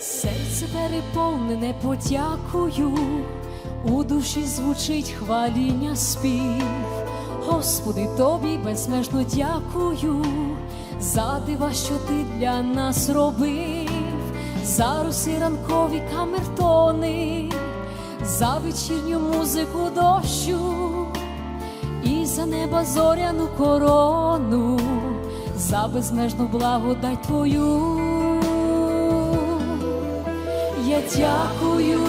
Серце переповнене подякою, у душі звучить хваління спів. Господи, тобі безмежно дякую за дива, що ти для нас робив, за русі ранкові камертони, за вечірню музику дощу і за неба зоряну корону, за безмежну благодать Твою. Дякую,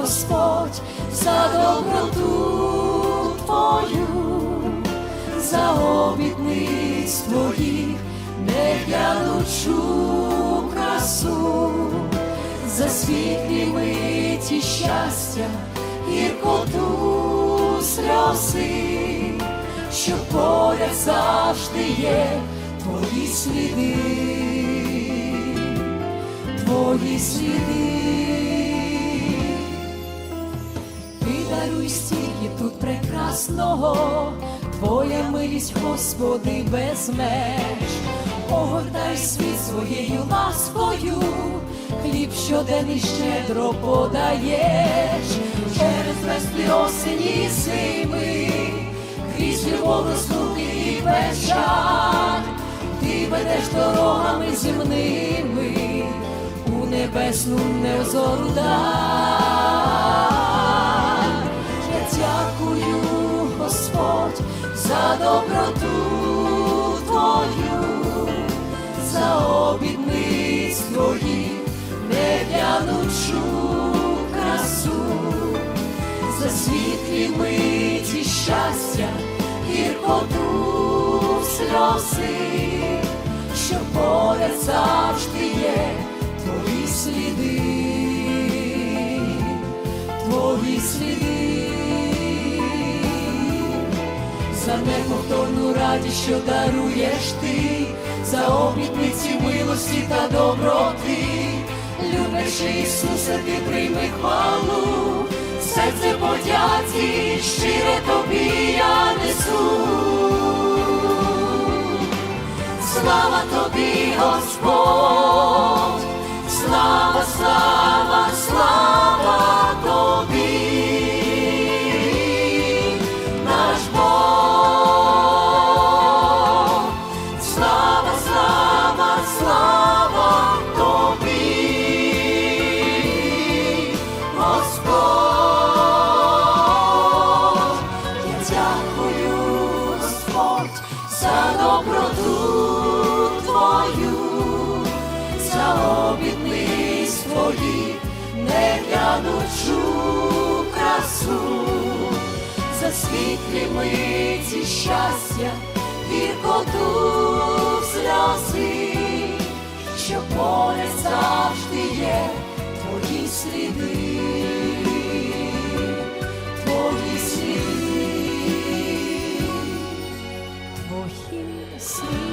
Господь, за доброту Твою, за обітниць Твоїх, неглянучу красу, за світлі миті щастя, гіркоту сльози, що поряд завжди є Твої сліди твої сліди. Ти даруй стільки тут прекрасного, Твоя милість, Господи, без меж, огортай світ своєю ласкою, хліб щоденний щедро подаєш, через веслі осені зими, крізь любов розлуки і печаль, ти ведеш дорогами земними небесну невзору дай. Я дякую, Господь, за доброту Твою, за обідниць Твоїх, неглянучу красу, за світлі миті щастя, гіркоту сльози, що поряд завжди є твої сліди, твої сліди, за неповторну радість, що даруєш ти, за обітниці милості та доброти, люблячи Ісуса, ти прийми хвалу, серце подяці, щире тобі я несу. Слава тобі, Господь, Господь, за доброту Твою, за обідниць Твоїх, неглянучу красу, за світлі миті щастя, гіркоту сльози, що поряд завжди є Твої сліди. sleep.